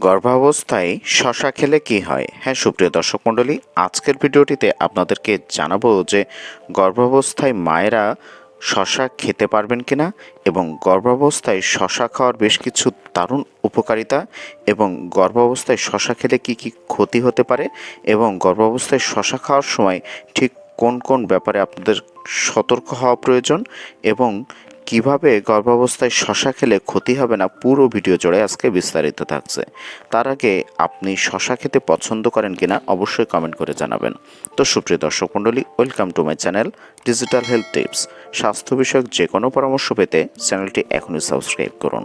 গর্ভাবস্থায় শশা খেলে কি হয়? হ্যাঁ সুপ্রিয় দর্শক মণ্ডলী, আজকের ভিডিওটিতে আপনাদেরকে জানাব যে গর্ভাবস্থায় মায়েরা শশা খেতে পারবেন কিনা এবং গর্ভাবস্থায় শশা খাওয়ার বেশ কিছু দারুণ উপকারিতা এবং গর্ভাবস্থায় শশা খেলে কি কি ক্ষতি হতে পারে এবং গর্ভাবস্থায় শশা খাওয়ার সময় ঠিক কোন কোন ব্যাপারে আপনাদের সতর্ক হওয়া প্রয়োজন এবং কীভাবে গর্ভাবস্থায় শশা খেলে ক্ষতি হবে না? পুরো ভিডিও জুড়ে আজকে বিস্তারিত থাকছে। তার আগে আপনি শশা খেতে পছন্দ করেন কিনা অবশ্যই কমেন্ট করে জানাবেন। তো সুপ্রিয় দর্শক মণ্ডলী welcome to my channel digital health tips স্বাস্থ্য বিষয়ক যে কোনো পরামর্শ পেতে চ্যানেলটি এখনই সাবস্ক্রাইব করুন।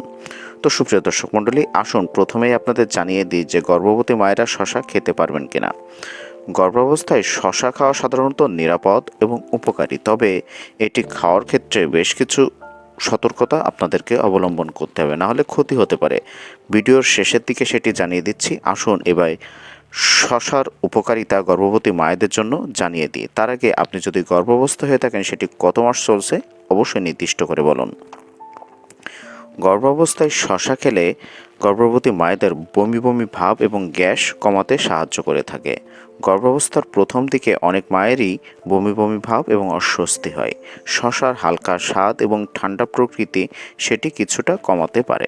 তো সুপ্রিয় দর্শক মণ্ডলী, আসুন প্রথমেই আপনাদের জানিয়ে দিই যে গর্ভবতী মায়েরা শশা খেতে পারবেন কিনা। গর্ভাবস্থায় শশা খাওয়া সাধারণত নিরাপদ এবং উপকারী, তবে এটি খাওয়ার ক্ষেত্রে বেশ কিছু সতর্কতা আপনাদেরকে অবলম্বন করতে হবে নাহলে ক্ষতি হতে পারে। ভিডিওর শেষের দিকে সেটি জানিয়ে দিচ্ছি। আসুন এবার শশার উপকারিতা গর্ভবতী মায়েদের জন্য জানিয়ে দিই। তার আগে আপনি যদি গর্ভাবস্থ হয়ে থাকেন, সেটি কত মাস চলছে? অবশ্যই নির্দিষ্ট করে বলুন। গর্ভাবস্থায় শশা খেলে গর্ভবতী মায়েদের বমি বমি ভাব এবং গ্যাস কমাতে সাহায্য করে থাকে। গর্ভাবস্থার প্রথম দিকে অনেক মায়েরই বমি বমি ভাব এবং অস্বস্তি হয়। শশার হালকা স্বাদ এবং ঠান্ডা প্রকৃতি সেটি কিছুটা কমাতে পারে।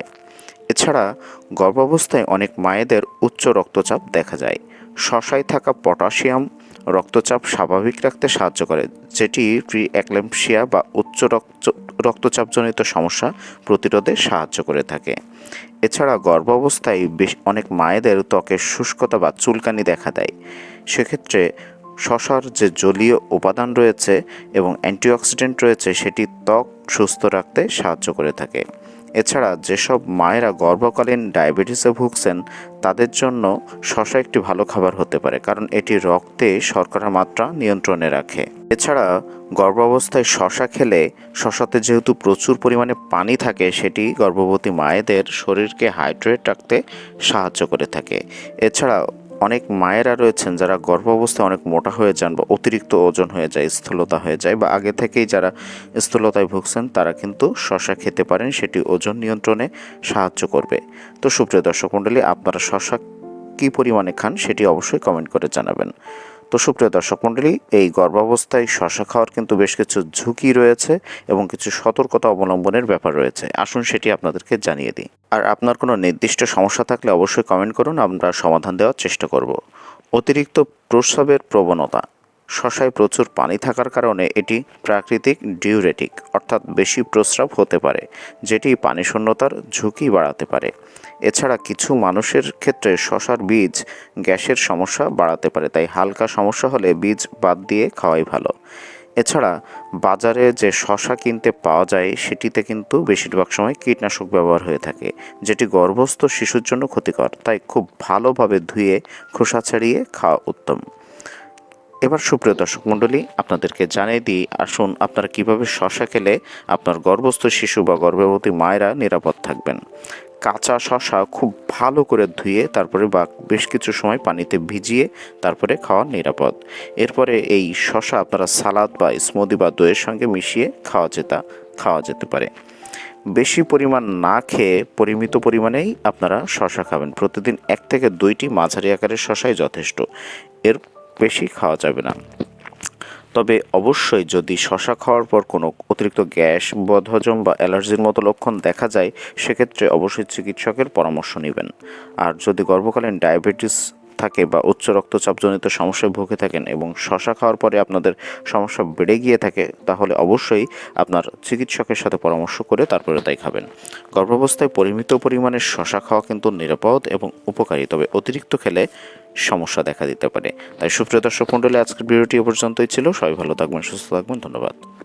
এছাড়া গর্ভাবস্থায় অনেক মায়েদের উচ্চ রক্তচাপ দেখা যায়। শশায় থাকা পটাশিয়াম রক্তচাপ স্বাভাবিক রাখতে সাহায্য করে, যেটি প্রি অ্যাক্লেম্পসিয়া বা উচ্চ রক্ত, রক্তচাপজনিত সমস্যা প্রতিরোধে সাহায্য করে থাকে। এছাড়া গর্ভাবস্থায় বেশ অনেক মায়েদের ত্বকের শুষ্কতা বা চুলকানি দেখা দেয়। সেক্ষেত্রে শশার যে জলীয় উপাদান রয়েছে এবং অ্যান্টিঅক্সিডেন্ট রয়েছে, সেটি ত্বক সুস্থ রাখতে সাহায্য করে থাকে। এছাড়া যেসব মায়েরা গর্ভকালীন ডায়াবেটিসে ভুগছেন, তাদের জন্য শশা একটি ভালো খাবার হতে পারে, কারণ এটি রক্তে শর্করার মাত্রা নিয়ন্ত্রণে রাখে। এছাড়া গর্ভাবস্থায় শশা খেলে শশাতে যেহেতু প্রচুর পরিমাণে পানি থাকে, সেটি গর্ভবতী মায়েদের শরীরকে হাইড্রেট রাখতে সাহায্য করে থাকে। এছাড়া অনেক মায়েরা রয়েছেন যারা গর্ভ অবস্থায় অনেক মোটা হয়ে যান বা অতিরিক্ত ওজন হয়ে যায়, স্থূলতা হয়ে যায় বা আগে থেকেই যারা স্থূলতায় ভুগছেন তারা কিন্তু শশা খেতে পারেন, সেটি ওজন নিয়ন্ত্রণে সাহায্য করবে। তো সুপ্রিয় দর্শক মণ্ডলী, আপনারা শশা কী পরিমাণে খান সেটি অবশ্যই কমেন্ট করে জানাবেন। তো সুপ্রিয় দর্শক মণ্ডলী এই গর্ভাবস্থায় শশা খাওয়ার কিন্তু বেশ কিছু ঝুঁকি রয়েছে এবং কিছু সতর্কতা অবলম্বনের ব্যাপার রয়েছে। আসুন সেটি আপনাদেরকে জানিয়ে দিই। আর আপনার কোনো নির্দিষ্ট সমস্যা থাকলে অবশ্যই কমেন্ট করুন, আমরা সমাধান দেওয়ার চেষ্টা করব। অতিরিক্ত প্রস্রাবের প্রবণতা। শশায় প্রচুর পানি থাকার কারণে এটি প্রাকৃতিক ডিউরেটিক, অর্থাৎ বেশি প্রস্রাব হতে পারে, যেটি পানি শূন্যতার ঝুঁকি বাড়াতে পারে। এছাড়া কিছু মানুষের ক্ষেত্রে শশার বীজ গ্যাসের সমস্যা বাড়াতে পারে, তাই হালকা সমস্যা হলে বীজ বাদ দিয়ে খাওয়াই ভালো। এছাড়া বাজারে যে শশা কিনতে পাওয়া যায়, সেটিতে কিন্তু বেশিরভাগ সময় কীটনাশক ব্যবহার হয়ে থাকে, যেটি গর্ভস্থ শিশুর জন্য ক্ষতিকর, তাই খুব ভালোভাবে ধুয়ে খোসা ছাড়িয়ে খাওয়া উত্তম। এবার সুপ্রিয় দর্শক মণ্ডলী, আপনাদেরকে জানিয়ে দিই, আসুন আপনারা কীভাবে শশা খেলে আপনার গর্ভস্থ শিশু বা গর্ভবতী মায়েরা নিরাপদ থাকবেন। কাঁচা শশা খুব ভালো করে ধুয়ে, তারপরে বা বেশ কিছু সময় পানিতে ভিজিয়ে তারপরে খাওয়া নিরাপদ। এরপরে এই শশা আপনারা সালাদ বা স্মুদি বা দইয়ের সঙ্গে মিশিয়ে খাওয়া যেতা, খাওয়া যেতে পারে। বেশি পরিমাণ না খেয়ে পরিমিত পরিমাণেই আপনারা শশা খাবেন। প্রতিদিন এক থেকে দুইটি মাঝারি আকারের শশাই যথেষ্ট। এর বেশি খাওয়া যাবে না। তবে অবশ্যই যদি শশা খাওয়ার পর কোনো অতিরিক্ত গ্যাস, বদহজম বা অ্যালার্জির মতো লক্ষণ দেখা যায়, সেক্ষেত্রে অবশ্যই চিকিৎসকের পরামর্শ নেবেন। আর যদি গর্ভকালীন ডায়াবেটিস থাকে বা উচ্চ রক্তচাপজনিত সমস্যায় ভুগে থাকেন এবং শশা খাওয়ার পরে আপনাদের সমস্যা বেড়ে গিয়ে থাকে, তাহলে অবশ্যই আপনার চিকিৎসকের সাথে পরামর্শ করে তারপরে তাই খাবেন। গর্ভাবস্থায় পরিমিত পরিমাণে শশা খাওয়া কিন্তু নিরাপদ এবং উপকারী, তবে অতিরিক্ত খেলে সমস্যা দেখা দিতে পারে। তাই সুপ্রিয় দর্শক মণ্ডলী, আজকের ভিডিওটি এ পর্যন্তই ছিল। সবাই ভালো থাকবেন, সুস্থ থাকবেন। ধন্যবাদ।